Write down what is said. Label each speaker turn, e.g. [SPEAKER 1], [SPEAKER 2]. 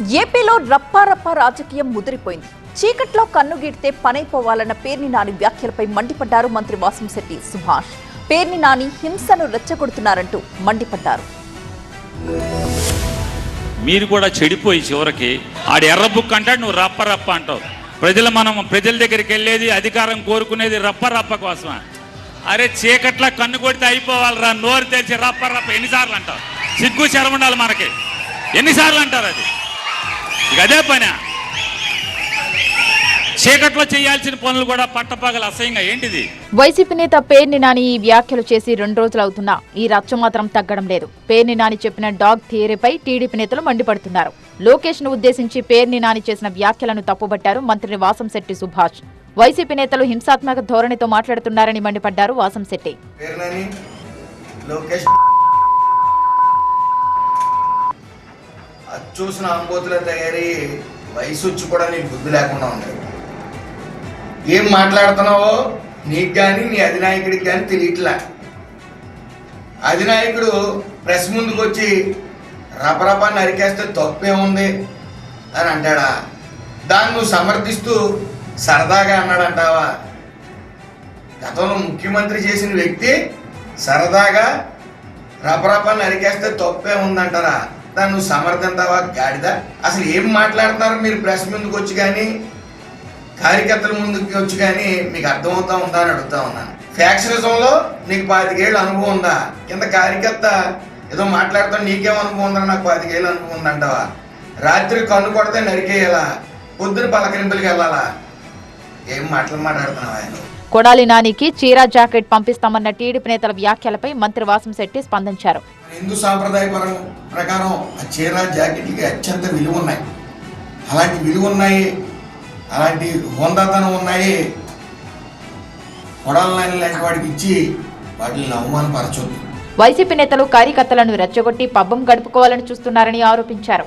[SPEAKER 1] ఏపీలో రప్పారప్ప రాజకీయం ముదిరిపోయింది. చీకట్లో కన్నుగీడితే పనైపోవాలన్న పేర్ని నాని వ్యాఖ్యలపై మండిపడ్డారు మంత్రి వాసంశెట్టి సుభాష్. పేర్ని నాని హింసను రెచ్చగొడుతున్నారంటూ మండిపడ్డారు.
[SPEAKER 2] మీరు కూడా చెడిపోయి చివరికి ఆడు ఎర్రబుక్ అంటాడు నువ్వు రప్ప రప్ప అంటావు. ప్రజలు మనం ప్రజల దగ్గరికి వెళ్ళేది అధికారం కోరుకునేది రప్ప రప్ప కోసమా? అరే చీకట్ల కన్ను కొడితే అయిపోవాలిరా నోరు తెరిచి రప్ప ఎన్నిసార్లు అంటావు? సిగ్గు శరం ఉండాలి మనకి. ఎన్నిసార్లు అంటారు అది? అదే పని. చీకట్లో చేయాల్సిన పనులు కూడా పట్టపగల అసహ్యంగా. ఏంటిది?
[SPEAKER 3] వైసీపీ నేత పేర్ని నాని ఈ వ్యాఖ్యలు చేసి రెండు రోజులవుతున్నా ఈ రచ్చ మాత్రం తగ్గడం లేదు. పేర్ని నాని చెప్పిన డాగ్ థియరీపై టీడీపీ నేతలు మండిపడుతున్నారు. లోకేష్ను ఉద్దేశించి పేర్ని నాని చేసిన వ్యాఖ్యలను తప్పుబట్టారు మంత్రి వాసంశెట్టి సుభాష్. వైసీపీ నేతలు హింసాత్మక ధోరణితో మాట్లాడుతున్నారని మండిపడ్డారు వాసంశెట్టి
[SPEAKER 4] చూసిన అంబోతుల తయారీ వయసు వచ్చి కూడా నీకు బుద్ధి లేకుండా ఉంది. ఏం మాట్లాడుతున్నావో నీకు కానీ నీ అధినాయకుడికి కానీ తెలియట్లే. అధినాయకుడు ప్రెస్ ముందుకు వచ్చి రపరప నరికేస్తే తప్పేముంది అని అంటాడా? దాన్ని నువ్వు సమర్థిస్తూ సరదాగా అన్నాడంటావా? గతంలో ముఖ్యమంత్రి చేసిన వ్యక్తి సరదాగా రపరప నరికేస్తే తప్పే ఉందంటారా? దాన్ని నువ్వు సమర్థంతావా గాడిద. అసలు ఏం మాట్లాడుతున్నారు? మీరు ప్రెస్ ముందుకు వచ్చి కానీ కార్యకర్తల ముందుకు వచ్చి కానీ మీకు అర్థమవుతా ఉందా అని అడుగుతా ఉన్నాను ఫ్యాక్షనిజంలో నీకు పాతికేళ్ళు అనుభవం ఉందా? కింద కార్యకర్త ఏదో మాట్లాడుతా నీకేం అనుభవం ఉందా? నాకు పాతికేళ్ళు అనుభవం ఉందంటావా రాత్రి కన్ను కొడితే నరికేయాలా? పొద్దున పలకరింపులకి వెళ్ళాలా? ఏం మాటలు మాట్లాడుతున్నావు ఆయన?
[SPEAKER 3] కొడాలి నానికి చీరా జాకెట్ పంపిస్తామన్న టీడీపీ నేతల వ్యాఖ్యలపై మంత్రి వాసంశెట్టి స్పందించారు.
[SPEAKER 4] హిందూ సాంప్రదాయ పరం ప్రకారం ఆ చీర జాకెట్కి అత్యంత విలువ ఉన్నాయి అలాంటి విలువ ఉన్నాయి అలాంటి హోందాతనం ఉన్నాయి. కొడాలని లాంటి వాడికి ఇచ్చి వాటిని అవమానపరచొద్దు.
[SPEAKER 3] వైసీపీ నేతలు కార్యకర్తలను రెచ్చగొట్టి పబ్బం గడుపుకోవాలని చూస్తున్నారని ఆరోపించారు.